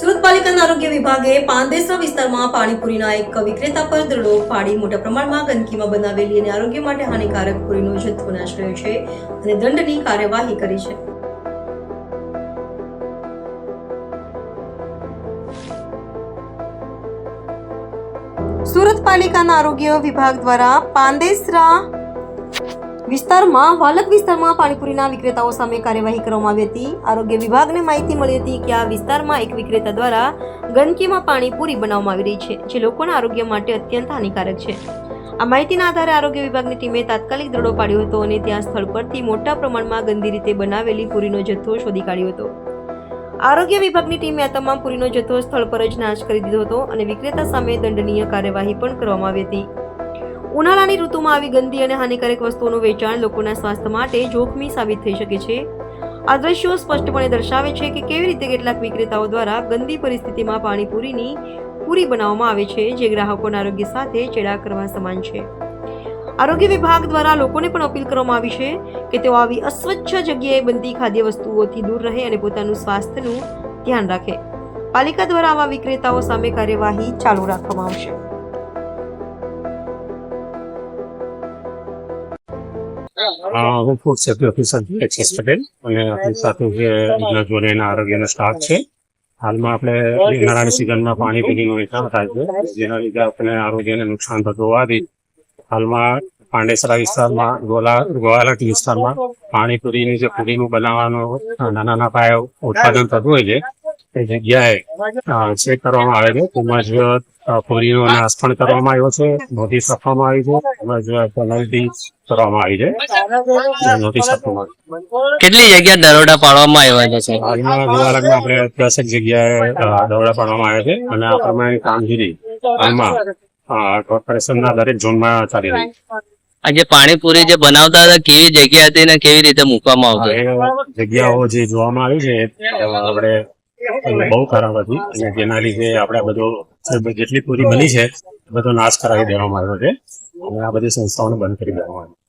સુરત પાલિકાના આરોગ્ય વિભાગે પાંદેસરા વિસ્તારમાં પાણીપુરીના એક વિક્રેતા પર દરોડો પાડી મોટા પ્રમાણમાં ગંદકીમાં બનાવેલી અને આરોગ્ય માટે હાનિકારક પુરીનો જથ્થો નાશ કર્યો છે અને દંડની કાર્યવાહી કરી છે. સુરત પાલિકાના આરોગ્ય વિભાગ દ્વારા પાંદેસરા વિસ્તારમાં, વાલક વિસ્તારમાં પાણીપુરીના વિક્રેતાઓ સામે કાર્યવાહી કરવામાં આવી હતી. આરોગ્ય વિભાગને માહિતી મળી હતી કે આ વિસ્તારમાં એક વિક્રેતા દ્વારા ગંદકીમાં પાણીપુરી બનાવવામાં આવી રહી છે, જે લોકોના આરોગ્ય માટે અત્યંત હાનિકારક છે. આ માહિતીના આધારે આરોગ્ય વિભાગની ટીમે તાત્કાલિક દરોડો પાડ્યો હતો અને ત્યાં સ્થળ પરથી મોટા પ્રમાણમાં ગંદી રીતે બનાવેલી પૂરીનો જથ્થો શોધી કાઢ્યો હતો. આરોગ્ય વિભાગની ટીમે આ તમામ પૂરીનો જથ્થો સ્થળ પર જ નાશ કરી દીધો હતો અને વિક્રેતા સામે દંડનીય કાર્યવાહી પણ કરવામાં આવી હતી. ઉનાળાની ઋતુમાં આવી ગંદી અને હાનિકારક વસ્તુઓનું વેચાણ લોકોના સ્વાસ્થ્ય માટે જોખમી સાબિત થઈ શકે છે. આ દ્રશ્યો સ્પષ્ટપણે દર્શાવે છે કે કેવી રીતે કેટલાક વિક્રેતાઓ દ્વારા ગંદી પરિસ્થિતિમાં પાણીપુરીની પૂરી બનાવવામાં આવે છે, જે ગ્રાહકોના આરોગ્ય સાથે ચેડા કરવા સમાન છે. આરોગ્ય વિભાગ દ્વારા લોકોને પણ અપીલ કરવામાં આવી છે કે તેઓ આવી અસ્વચ્છ જગ્યાએ બનતી ખાદ્ય વસ્તુઓથી દૂર રહે અને પોતાનું સ્વાસ્થ્યનું ધ્યાન રાખે. પાલિકા દ્વારા આવા વિક્રેતાઓ સામે કાર્યવાહી ચાલુ રાખવામાં આવશે. હું ફૂડ સેફ્ટી ઓફિસર એક્સેસ પટેલ અને આપણી સાથે જે જોડેના આરોગ્યનો સ્ટાફ છે. હાલમાં આપણે ઉનાળાની સિઝનમાં પાણી પીણીનો વેચાણ થાય છે. જેના લીધે આપણે આરોગ્યને નુકસાન થતું હોવાથી હાલમાં પાંડેસરા વિસ્તારમાં, ગોલા, ગોવાલટ વિસ્તારમાં પાણીપુરીની જે પૂરીનું બનાવવાનું નાના નાના પાયે ઉત્પાદન થતું હોય છે, એ જગ્યાએ ચેક કરવામાં આવે છે. તેમજ પૂરીનો નાશ પણ કરવામાં આવ્યો છે નોટિસ આપવામાં આવી છે તેમજ પેનલ્ટી કરવામાં આવી છે. નોટિસ આપવામાં આવી કેટલી જગ્યા દરોડા પાડવામાં આવ્યા છે હાલમાં ગોવાલકમાં આપણે દસેક જગ્યાએ દરોડા પાડવામાં આવ્યા છે અને આ પ્રમાણે કામગીરી હાલમાં કોર્પોરેશનના દરેક ઝોનમાં ચાલી રહી છે. આ જે પાણીપુરી જે બનાવતા હતા કેવી જગ્યા હતી ને કેવી રીતે મૂકવામાં આવતું? જગ્યાઓ જે જોવામાં આવી છે આપણે બહુ ખરાબ હતી. અને જેના લીધે આપણે બધો જેટલી પૂરી બની છે બધો નાશ કરાવી દેવામાં આવ્યો છે. અને આ બધી સંસ્થાઓને બંધ કરી દેવામાં આવી.